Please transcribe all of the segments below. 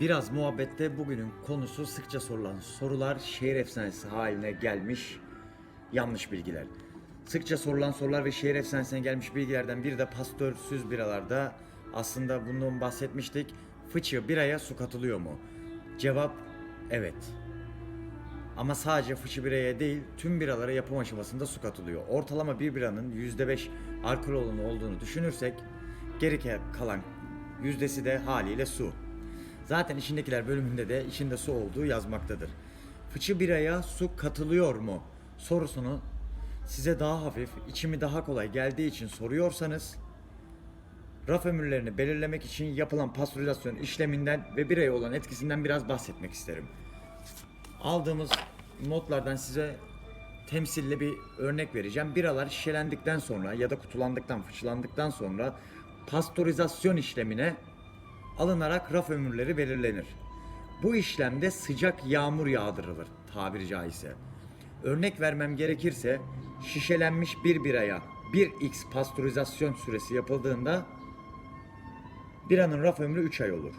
Biraz muhabbette bugünün konusu sıkça sorulan sorular şehir efsanesi haline gelmiş yanlış bilgiler. Sıkça sorulan sorular ve şehir efsanesine gelmiş bilgilerden biri de pastörsüz biralarda aslında bundan bahsetmiştik. Fıçı biraya su katılıyor mu? Cevap evet. Ama sadece fıçı biraya değil tüm biralara yapım aşamasında su katılıyor. Ortalama bir biranın %5 alkol olduğunu düşünürsek geri kalan yüzdesi de haliyle su. Zaten içindekiler bölümünde de içinde su olduğu yazmaktadır. Fıçı biraya su katılıyor mu sorusunu size daha hafif, içimi daha kolay geldiği için soruyorsanız raf ömürlerini belirlemek için yapılan pastörizasyon işleminden ve biraya olan etkisinden biraz bahsetmek isterim. Aldığımız notlardan size temsille bir örnek vereceğim. Biralar şişelendikten sonra ya da kutulandıktan, fıçılandıktan sonra pastörizasyon işlemine alınarak raf ömürleri belirlenir. Bu işlemde sıcak yağmur yağdırılır tabiri caizse. Örnek vermem gerekirse şişelenmiş bir biraya 1x pastörizasyon süresi yapıldığında biranın raf ömrü 3 ay olur.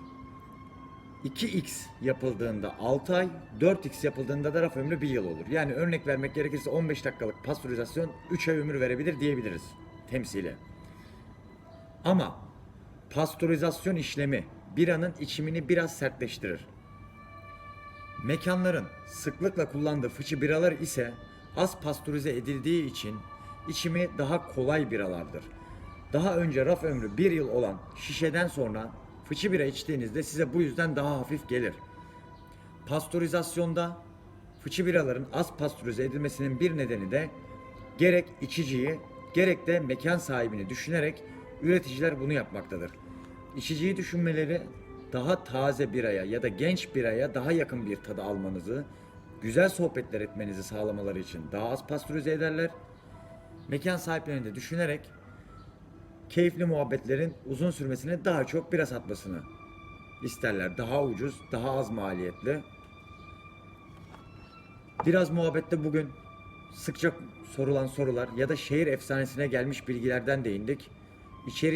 2x yapıldığında 6 ay, 4x yapıldığında da raf ömrü 1 yıl olur. Yani örnek vermek gerekirse 15 dakikalık pastörizasyon 3 ay ömür verebilir diyebiliriz temsili. Ama pastörizasyon işlemi biranın içimini biraz sertleştirir. Mekanların sıklıkla kullandığı fıçı biralar ise az pastörize edildiği için içimi daha kolay biralardır. Daha önce raf ömrü bir yıl olan şişeden sonra fıçı bira içtiğinizde size bu yüzden daha hafif gelir. Pastörizasyonda fıçı biraların az pastörize edilmesinin bir nedeni de gerek içiciyi gerek de mekan sahibini düşünerek üreticiler bunu yapmaktadır. İçiciyi düşünmeleri daha taze biraya ya da genç biraya daha yakın bir tadı almanızı, güzel sohbetler etmenizi sağlamaları için daha az pastörize ederler. Mekan sahiplerini de düşünerek keyifli muhabbetlerin uzun sürmesine daha çok bira satmasını isterler. Daha ucuz, daha az maliyetli. Biraz muhabbette bugün sıkça sorulan sorular ya da şehir efsanesine gelmiş bilgilerden değindik. İçeri